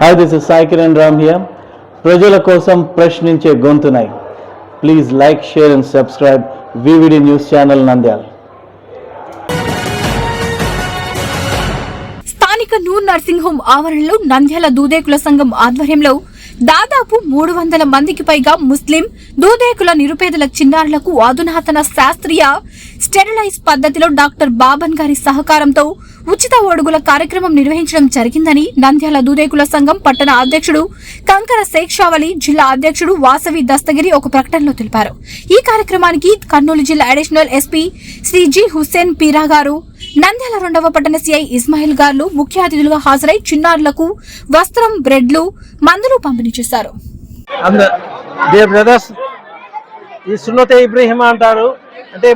Hi this is Sai Kiran Ram here ప్రజల కోసం ప్రశ్నించే గొంతునై. Please like share and subscribe VVD news channel Nandyal స్థానిక Noor nursing home ఆవరణలో నంద్యాల దూదేకుల సంఘం ఆధ్వర్యంలో దాదాపు మూడు వందల మందికి పైగా ముస్లిం దూదేకుల నిరుపేదల చిన్నారులకు అధునాతన శాస్త్రీయ స్టెరిలైజ్ పద్ధతిలో డాక్టర్ బాబన్ గారి సహకారంతో ఉచిత ఒడుగుల కార్యక్రమం నిర్వహించడం జరిగిందని నంద్యాల దూదేకుల సంఘం పట్టణ అధ్యక్షుడు కంకర శేక్షావళి జిల్లా అధ్యక్షుడు వాసవి దస్తగిరి ఒక ప్రకటనలో తెలిపారు. ఈ కార్యక్రమానికి కర్నూలు జిల్లా additional SP Shri G Hussain Peera గారు నంద్యాల రెండవ పట్టణ సిఐ ఇస్మాయిల్ గారు ముఖ్య అతిథులుగా హాజరై చిన్నారులకు వస్త్రం బ్రెడ్లు మందులు పంపిణీ చేశారు. ఈ సున్నతే ఇబ్రహీం అంటారు. అంటే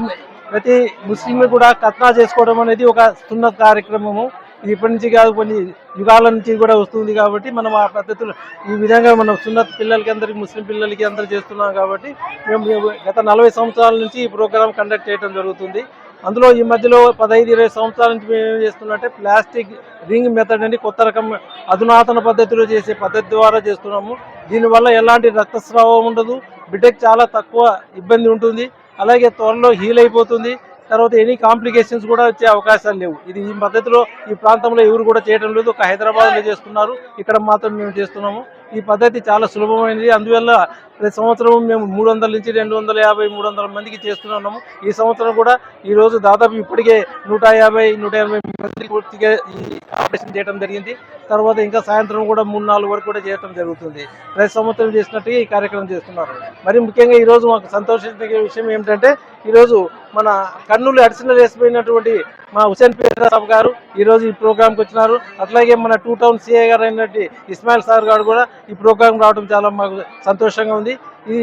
ప్రతి ముస్లింలు కూడా కత్నా చేసుకోవడం అనేది ఒక సున్నత కార్యక్రమము. ఇది ఇప్పటి నుంచి కాదు కొన్ని యుగాల నుంచి కూడా వస్తుంది కాబట్టి మనం ఆ పద్ధతులు ఈ విధంగా మనం సున్నత్ పిల్లలకి అందరికి ముస్లిం పిల్లలకి అందరూ చేస్తున్నాం కాబట్టి మేము గత నలభై సంవత్సరాల నుంచి ఈ ప్రోగ్రాం కండక్ట్ చేయడం జరుగుతుంది. అందులో ఈ మధ్యలో పదహైదు ఇరవై సంవత్సరాల నుంచి మేము ఏం చేస్తున్నట్టే ప్లాస్టిక్ రింగ్ మెథడ్ అని కొత్త రకం అధునాతన పద్ధతిలో చేసే పద్ధతి ద్వారా చేస్తున్నాము. దీనివల్ల ఎలాంటి రక్తస్రావం ఉండదు బిడ్డకి చాలా తక్కువ ఇబ్బంది ఉంటుంది. అలాగే త్వరలో హీల్ అయిపోతుంది. తర్వాత ఎనీ కాంప్లికేషన్స్ కూడా వచ్చే అవకాశాలు లేవు. ఇది ఈ పద్ధతిలో ఈ ప్రాంతంలో ఎవరు కూడా చేయడం లేదు. ఒక హైదరాబాద్లో చేస్తున్నారు. ఇక్కడ మాత్రం మేము చేస్తున్నాము. ఈ పద్ధతి చాలా సులభమైనది. అందువల్ల ప్రతి సంవత్సరం మేము మూడు వందల నుంచి రెండు వందల యాభై మూడు వందల మందికి చేస్తున్నాము. ఈ సంవత్సరం కూడా ఈ రోజు దాదాపు ఇప్పటికే నూట యాభై నూట ఎనభై మందికి పూర్తిగా ఈ ఆపరేషన్ చేయడం జరిగింది. తర్వాత ఇంకా సాయంత్రం కూడా మూడు నాలుగు వరకు కూడా చేయడం జరుగుతుంది. ప్రతి సంవత్సరం చేసినట్టుగా ఈ కార్యక్రమం చేస్తున్నారు. మరి ముఖ్యంగా ఈరోజు మాకు సంతోషించే విషయం ఏమిటంటే ఈరోజు మన కర్నూలు అడిషనల్ వేసిపోయినటువంటి మా హుసేన్ పీర్ సాబ్ గారు ఈరోజు ఈ ప్రోగ్రామ్కి వచ్చినారు. అట్లాగే మన టూ టౌన్ సిఐ గారు అయినటువంటి ఇస్మాయిల్ సార్ గారు కూడా ఈ ప్రోగ్రాం రావడం చాలా మాకు సంతోషంగా ఉంది. ఈ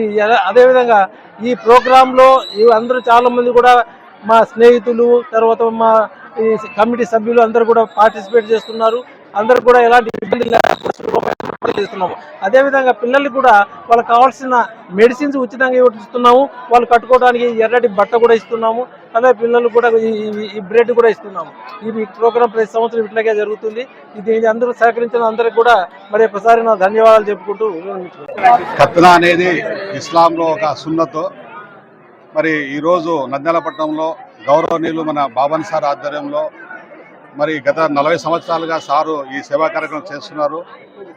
అదేవిధంగా ఈ ప్రోగ్రాంలో అందరూ చాలా మంది కూడా మా స్నేహితులు తర్వాత మా ఈ కమిటీ సభ్యులు అందరూ కూడా పార్టిసిపేట్ చేస్తున్నారు. అందరూ కూడా ఎలాంటి ఇబ్బంది లేకుండా చేస్తున్నాము. అదేవిధంగా పిల్లలు కూడా వాళ్ళకి కావాల్సిన మెడిసిన్స్ ఉచితంగా ఇస్తున్నాము. వాళ్ళు కట్టుకోవడానికి ఎర్రటి బట్ట కూడా ఇస్తున్నాము. అలాగే పిల్లలు కూడా ఈ- ఈ- బ్రెడ్ కూడా ఇస్తున్నాము. ఈ ప్రోగ్రాం ప్రతి సంవత్సరం ఇట్లాగే జరుగుతుంది. ఇది అందరూ సహకరించిన అందరికి కూడా మరి ఒకసారి నా ధన్యవాదాలు చెప్పుకుంటూ కత్నా అనేది ఇస్లాంలో ఒక సున్నతో. మరి ఈరోజు నంద్యాలపట్నంలో గౌరవనీయులు మన బాబన్ సార్ ఆధ్వర్యంలో మరి గత నలభై సంవత్సరాలుగా సారు ఈ సేవా కార్యక్రమం చేస్తున్నారు.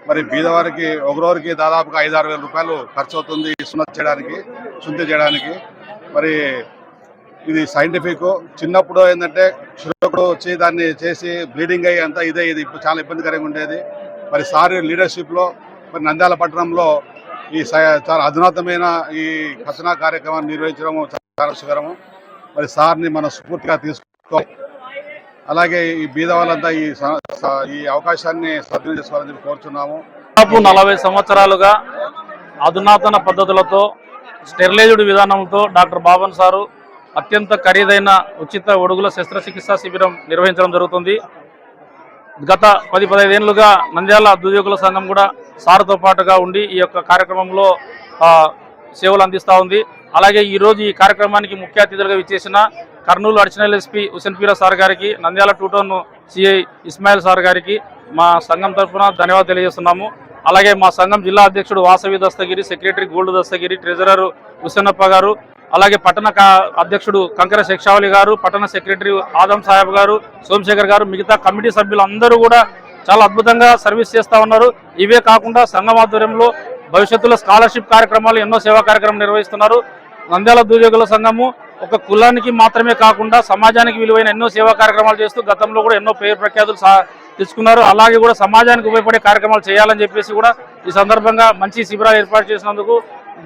మరి బీదవారికి ఒకరోజుకి దాదాపుగా ఐదు ఆరు వేల రూపాయలు ఖర్చు అవుతుంది ఈ చేయడానికి శుద్ధి చేయడానికి. మరి ఇది సైంటిఫిక్. చిన్నప్పుడు ఏంటంటే క్షురకుడు వచ్చి దాన్ని చేసి బ్లీడింగ్ అయ్యి అంతా ఇదే ఇది ఇప్పుడు చాలా ఇబ్బందికరంగా ఉండేది. మరి సార్ లీడర్షిప్లో మరి నంద్యాల పట్టణంలో ఈ చాలా అధునాతమైన ఈ కథనా కార్యక్రమాన్ని నిర్వహించడం చాలా శుభకరము మరి సార్ని మన స్ఫూర్తిగా తీసుకో అలాగే ఈ బీద వాళ్ళంతా ఈ ఈ అవకాశాన్ని సద్వినియోగం చేసుకోవాలని చెప్పి కోరుచున్నాము. దాదాపు నలభై సంవత్సరాలుగా అధునాతన పద్ధతులతో స్టెరిలైజ్డ్ విధానంతో డాక్టర్ బాబన్ సారు అత్యంత ఖరీదైన ఉచిత ఒడుగుల శస్త్రచికిత్సా శిబిరం నిర్వహించడం జరుగుతుంది. గత పది పదహైదేళ్ళుగా నంద్యాల దుర్యోగుల సంఘం కూడా సార్తో పాటుగా ఉండి ఈ యొక్క కార్యక్రమంలో సేవలు అందిస్తూ ఉంది. అలాగే ఈరోజు ఈ కార్యక్రమానికి ముఖ్య అతిథులుగా విచ్చేసిన Kurnool additional SP Hussain Peera sir గారికి Nandyal two town CI Ismail sir గారికి మా సంఘం తరఫున ధన్యవాదాలు తెలియజేస్తున్నాము. అలాగే మా సంఘం జిల్లా అధ్యక్షుడు Vasavi Dastagiri secretary gold Dastagiri treasurer Husenappa గారు అలాగే పట్టణ కా- అధ్యక్షుడు కంకర శిక్షావళి గారు పట్టణ సెక్రటరీ ఆదం సాహెబ్ గారు సోమశేఖర్ గారు మిగతా కమిటీ సభ్యులందరూ కూడా చాలా అద్భుతంగా సర్వీస్ చేస్తా ఉన్నారు. ఇవే కాకుండా సంఘం ఆధ్వర్యంలో భవిష్యత్తులో స్కాలర్షిప్ కార్యక్రమాలు ఎన్నో సేవా కార్యక్రమాలు నిర్వహిస్తున్నారు. నంద్యాల దుర్యోగుల సంఘము ఒక కులానికి మాత్రమే కాకుండా సమాజానికి విలువైన ఎన్నో సేవా కార్యక్రమాలు చేస్తూ గతంలో కూడా ఎన్నో పేరు ప్రఖ్యాతులు సా- తెచ్చుకున్నారు అలాగే కూడా సమాజానికి ఉపయోగపడే కార్యక్రమాలు చేయాలని చెప్పేసి కూడా ఈ సందర్భంగా మంచి శిబిరాలు ఏర్పాటు చేసినందుకు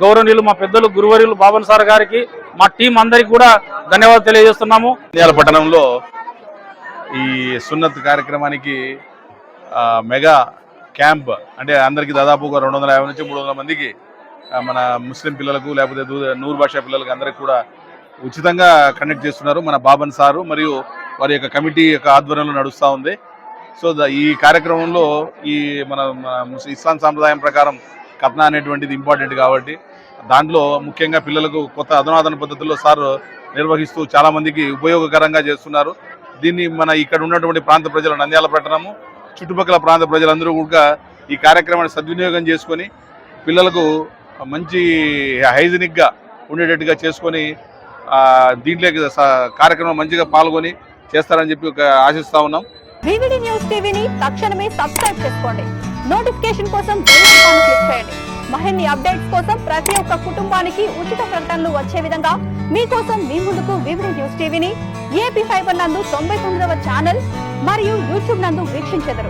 గౌరవనీయులు మా పెద్దలు గురువర్యులు బాబన్ సార్ గారికి మా టీం అందరికి కూడా ధన్యవాదాలు తెలియజేస్తున్నాము. నంద్యాల పట్టణంలో ఈ సున్నత్ కార్యక్రమానికి మెగా క్యాంప్ అంటే అందరికీ దాదాపు ఒక రెండు వందల యాభై నుంచి మూడు వందల మందికి మన ముస్లిం పిల్లలకు లేకపోతే దూ- నూరు భాషా పిల్లలకు అందరికి కూడా ఉచితంగా కండక్ట్ చేస్తున్నారు మన బాబన్ సారు మరియు వారి యొక్క కమిటీ యొక్క ఆధ్వర్యంలో నడుస్తూ ఉంది. సో ఈ కార్యక్రమంలో ఈ మన ముస్- ఇస్లాం సాంప్రదాయం ప్రకారం కథన అనేటువంటిది ఇంపార్టెంట్ కాబట్టి దాంట్లో ముఖ్యంగా పిల్లలకు కొత్త అధునాతన పద్ధతుల్లో సార్ నిర్వహిస్తూ చాలామందికి ఉపయోగకరంగా చేస్తున్నారు. దీన్ని మన ఇక్కడ ఉన్నటువంటి ప్రాంత ప్రజలు నంద్యాల పట్టణము చుట్టుపక్కల ప్రాంత ప్రజలందరూ కూడా ఈ కార్యక్రమాన్ని సద్వినియోగం చేసుకొని పిల్లలకు మంచి హైజీనిక్గా ఉండేటట్టుగా చేసుకొని దీంట్లోకి కార్యక్రమం మంచిగా పాల్గొని చేస్తారని చెప్పి ఆశిస్తా ఉన్నాం. వివిడి న్యూస్ టీవీని తక్షణమే సబ్స్క్రైబ్ చేసుకోండి. నోటిఫికేషన్ కోసం బెల్ ఐకాన్ క్లిక్ చేయండి. మరిన్ని అప్డేట్స్ కోసం ప్రతి ఒక్క కుటుంబానికి ఉచిత ప్రకటనలు వచ్చే విధంగా మీకోసం మీ ముందుకు వివిడి న్యూస్ టీవీని ఏపీ ఫైబర్ నందు తొంభై తొమ్మిదవ ఛానల్ మరియు యూట్యూబ్ నందు వీక్షించెదరు.